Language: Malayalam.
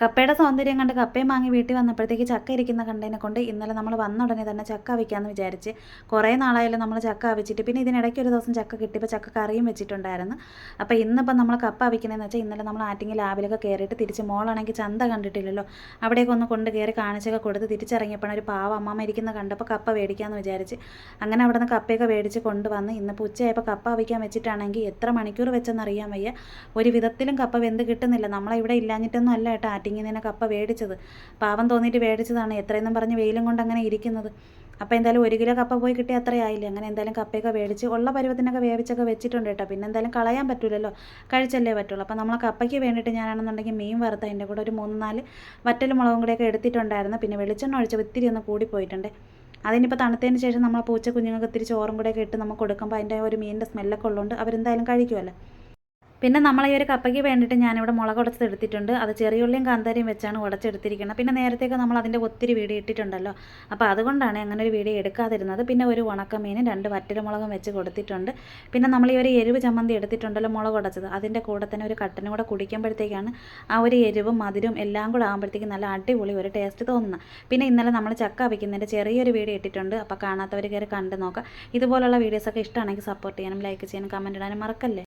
കപ്പയുടെ സൗന്ദര്യം കണ്ട് കപ്പയും വാങ്ങി വീട്ടിൽ വന്നപ്പോഴത്തേക്ക് ചക്ക ഇരിക്കുന്ന കണ്ടതിനെ കൊണ്ട് ഇന്നലെ നമ്മൾ വന്ന ഉടനെ തന്നെ ചക്ക അവിക്കാമെന്ന് വിചാരിച്ച് കുറേ നാളായാലും നമ്മൾ ചക്ക അവിച്ചിട്ട്. പിന്നെ ഇതിനിടയ്ക്ക് ഒരു ദിവസം ചക്ക കിട്ടിയപ്പോൾ ചക്ക കറിയും വെച്ചിട്ടുണ്ടായിരുന്നു. അപ്പോൾ ഇന്നിപ്പോൾ നമ്മൾ കപ്പ അവിക്കണമെന്ന് വെച്ചാൽ ഇന്നലെ നമ്മൾ ആറ്റിങ്ങിൽ ലാബിലൊക്കെ കയറിയിട്ട് തിരിച്ച് മോളാണെങ്കിൽ ചന്ത കണ്ടിട്ടില്ലല്ലോ. അവിടേക്ക് ഒന്ന് കൊണ്ട് കയറി കാണിച്ചൊക്കെ കൊടുത്ത് തിരിച്ചിറങ്ങിയപ്പോൾ ഒരു പാവ അമ്മമ്മ ഇരിക്കുന്ന കണ്ടപ്പോൾ കപ്പ മേടിക്കാമെന്ന് വിചാരിച്ച്. അങ്ങനെ അവിടെ നിന്ന് കപ്പയൊക്കെ മേടിച്ച് കൊണ്ടുവന്ന് ഇന്നിപ്പോൾ ഉച്ചയായപ്പോൾ കപ്പ അവിക്കാൻ വെച്ചിട്ടാണെങ്കിൽ എത്ര മണിക്കൂർ വെച്ചെന്നറിയാൻ വയ്യ. ഒരു വിധത്തിലും കപ്പ വെന്ത് കിട്ടുന്നില്ല. നമ്മളെ ഇവിടെ ഇല്ലാഞ്ഞിട്ടൊന്നും അല്ല കേട്ടോ. ആറ്റിങ്ങിൽ നിന്ന് കപ്പ മേടിച്ചത് പാവം തോന്നിയിട്ട് മേടിച്ചതാണ് എത്രയെന്നും പറഞ്ഞ് വെയിലും കൊണ്ട് അങ്ങനെ ഇരിക്കുന്നത്. അപ്പോൾ എന്തായാലും ഒരു കിലോ കപ്പ പോയി കിട്ടിയ അത്രയായില്ലേ അങ്ങനെ എന്തായാലും കപ്പയൊക്കെ മേടിച്ച് ഉള്ള പരുവത്തിനൊക്കെ വേവിച്ചൊക്കെ വെച്ചിട്ടുണ്ട് കേട്ടോ. പിന്നെ എന്തായാലും കളയാൻ പറ്റില്ലല്ലോ കഴിച്ചല്ലേ പറ്റുള്ളൂ. അപ്പോൾ നമ്മൾ കപ്പയ്ക്ക് വേണ്ടിയിട്ട് ഞാനാണെന്നുണ്ടെങ്കിൽ മീൻ വറുത്ത അതിന്റെ കൂടെ ഒരു മൂന്ന് നാല് വറ്റലും മുളകും കൂടെയൊക്കെ എടുത്തിട്ടുണ്ടായിരുന്നു. പിന്നെ വെളിച്ചെണ്ണ ഒഴിച്ച് ഇത്തിരി ഒന്ന് കൂടിപ്പോയിട്ടുണ്ട് അതിനിപ്പോൾ തണുത്തതിന് ശേഷം നമ്മളെ പൂച്ച കുഞ്ഞുങ്ങൾക്ക് ഇത്തിരി ചോറും കൂടെയൊക്കെ ഇട്ട് നമുക്ക് കൊടുക്കുമ്പോൾ അതിന്റെ ഒരു മീനിന്റെ സ്മെല്ലൊക്കെ ഉള്ളതുകൊണ്ട് അവരെന്തായാലും കഴിക്കുമല്ലോ. പിന്നെ നമ്മൾ ഈ ഒരു കപ്പയ്ക്ക് വേണ്ടിയിട്ട് ഞാനിവിടെ മുളക് ഉടച്ചത് എടുത്തിട്ടുണ്ട്. അത് ചെറിയുള്ളിയും കാന്താരിയും വെച്ചാണ് ഉടച്ചെടുത്തിരിക്കുന്നത്. പിന്നെ നേരത്തേക്ക് നമ്മൾ അതിന്റെ ഒത്തിരി വീഡിയോ ഇട്ടിട്ടുണ്ടല്ലോ. അപ്പോൾ അതുകൊണ്ടാണ് അങ്ങനെ ഒരു വീഡിയോ എടുക്കാതിരുന്നത്. പിന്നെ ഒരു ഉണക്കമീനും രണ്ട് വറ്റൽമുളകും വെച്ച് കൊടുത്തിട്ടുണ്ട്. പിന്നെ നമ്മൾ ഈ ഒരു എരിവ് ചമ്മന്തി എടുത്തിട്ടുണ്ടല്ലോ മുളക് ഉടച്ചത്. അതിന്റെ കൂടെ തന്നെ ഒരു കട്ടനും കൂടെ കുടിക്കുമ്പോഴത്തേക്കാണ് ആ ഒരു എരിവും മധുരവും എല്ലാം കൂടെ ആകുമ്പോഴത്തേക്കും നല്ല അടിപൊളി ഒരു ടേസ്റ്റ് തോന്നുന്നത്. പിന്നെ ഇന്നലെ നമ്മൾ ചക്ക വയ്ക്കുന്നതിന്റെ ചെറിയൊരു വീഡിയോ ഇട്ടിട്ടുണ്ട്. അപ്പോൾ കാണാത്തവർ കയറി കണ്ട് നോക്കാം. ഇതുപോലുള്ള വീഡിയോസൊക്കെ ഇഷ്ടമാണെങ്കിൽ സപ്പോർട്ട് ചെയ്യാനും ലൈക്ക് ചെയ്യാനും കമന്റ് ഇടാനും മറക്കല്ലേ?